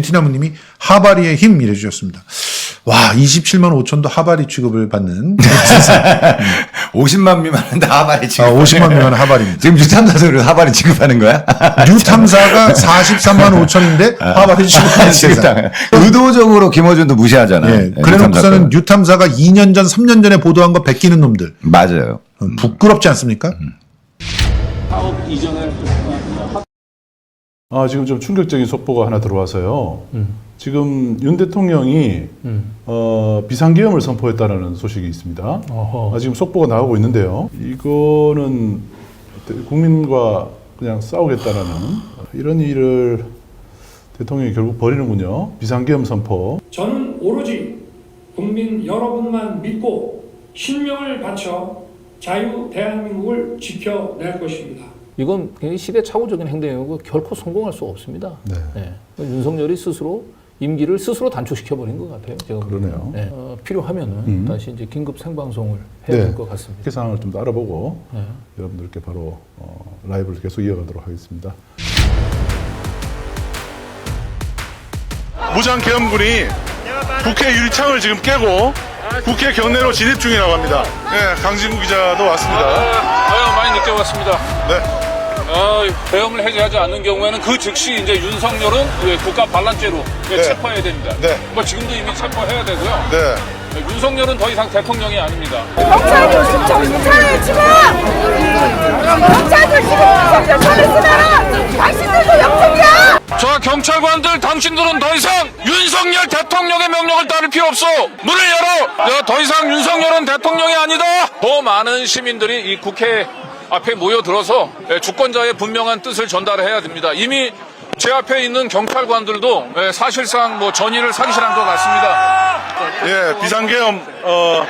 느티나무님이 하바리의 힘 이래 주셨습니다. 와 27만 5천도 하바리 취급을 받는 50만 미만은 다 하바리 취급. 아, 50만 미만 하바리입니다. 지금 유탐사서를 하바리 취급하는 거야? 뉴탐사가 43만 5천인데 하바리 취급하는 세상. 취급당. 의도적으로 김어준도 무시하잖아. 예, 네, 그래놓고서는 유탐사. 뉴탐사가 2년 전, 3년 전에 보도한 거 베끼는 놈들. 맞아요. 어, 부끄럽지 않습니까? 사업 이전을 아, 지금 좀 충격적인 속보가 하나 들어와서요. 지금 윤 대통령이 어, 비상계엄을 선포했다는 소식이 있습니다. 아, 지금 속보가 나오고 있는데요. 이거는 국민과 그냥 싸우겠다라는 이런 일을 대통령이 결국 벌이는군요. 비상계엄 선포. 저는 오로지 국민 여러분만 믿고 신명을 바쳐 자유 대한민국을 지켜낼 것입니다. 이건 굉장히 시대착오적인 행동이고 결코 성공할 수 없습니다. 네. 네. 윤석열이 스스로 임기를 스스로 단축시켜 버린 것 같아요. 제가. 그러네요. 네. 어, 필요하면은 음. 다시 이제 긴급 생방송을 해야 네. 될것 같습니다. 그 상황을 좀 더 알아보고 네. 여러분들께 바로 어, 라이브를 계속 이어가도록 하겠습니다. 무장계엄군이 국회 유리창을 지금 깨고 국회 경내로 진입 중이라고 합니다. 네, 강진구 기자도 왔습니다. 아유 많이 늦게 왔습니다. 네. 아, 계엄을 해제하지 않는 경우에는 그 즉시 이제 윤석열은 예, 국가 반란죄로 예, 네. 체포해야 됩니다. 네. 뭐 지금도 이미 체포해야 되고요. 네. 예, 윤석열은 더 이상 대통령이 아닙니다. 경찰이 정신 차려요 지금! 경찰들 지금 무섭게 손을 쓰면 당신들도 역적이야! 저 경찰관들 당신들은 더 이상 윤석열 대통령의 명령을 따를 필요 없어. 문을 열어. 야, 더 이상 윤석열은 대통령이 아니다. 더 많은 시민들이 이 국회 앞에 모여들어서 예, 주권자의 분명한 뜻을 전달해야 됩니다. 이미 제 앞에 있는 경찰관들도 예, 사실상 뭐 전의를 상실한 것 같습니다. 예, 비상계엄, 어,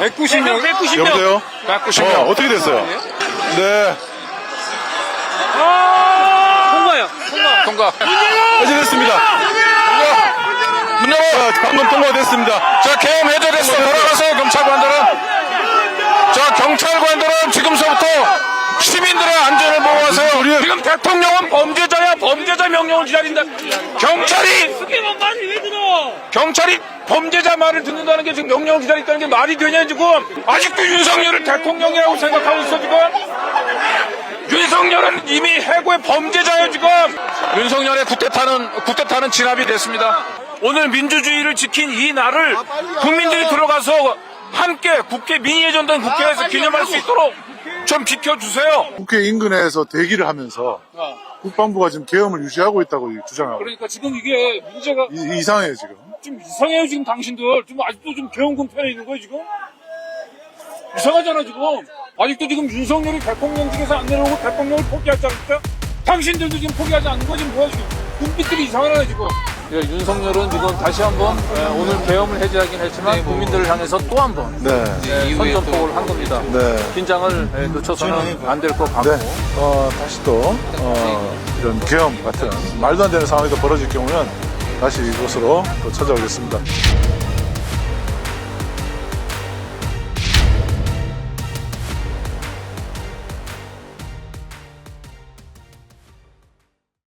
190명, 190명, 여보세요? 190명. 어, 어떻게 됐어요? 네. 통과. 해제됐습니다. 문 열어. 자, 방금 통과됐습니다. 자, 계엄 해제됐어. 돌아가세요, 경찰관들은. 자, 경찰관들은 지금서부터 시민들의 안전을 보호하세요. 우리- 지금 대통령은 범죄자야, 범죄자 명령을 기다린다. 경찰이! 경찰이 범죄자 말을 듣는다는 게 지금 명령을 기다린다는 게 말이 되냐, 지금? 아직도 윤석열을 대통령이라고 생각하고 있어, 지금? 윤석열은 이미 해고의 범죄자예요, 지금! 윤석열의 구태타는, 구태타는 진압이 됐습니다. 오늘 민주주의를 지킨 이 날을 국민들이 들어가서 함께 국회 민의회 전당 국회에서 기념할 수 있도록 좀 지켜주세요. 국회 인근에서 대기를 하면서 국방부가 지금 계엄을 유지하고 있다고 주장하고 그러니까 지금 이게 문제가 이, 이상해요, 지금. 좀 이상해요, 지금 당신들. 지금 아직도 좀 개헌군 편에 있는 거예요, 지금? 이상하잖아, 지금. 아직도 지금 윤석열이 대통령직에서 안 내려오고 대통령을 포기하지 않을까? 당신들도 지금 포기하지 않는 거 지금 뭐야, 지금? 눈빛들이 이상하네, 지금. 예, 윤석열은 지금 다시 한번 예, 오늘 계엄을 해제하긴 했지만 국민들을 향해서 또 한번 네. 선전포고를 한 겁니다. 네. 긴장을 예, 늦춰서는 안 될 것 같고. 네. 어, 다시 또, 어, 이런 계엄 같은 말도 안 되는 상황이 또 벌어질 경우는 다시 이곳으로 또 찾아오겠습니다.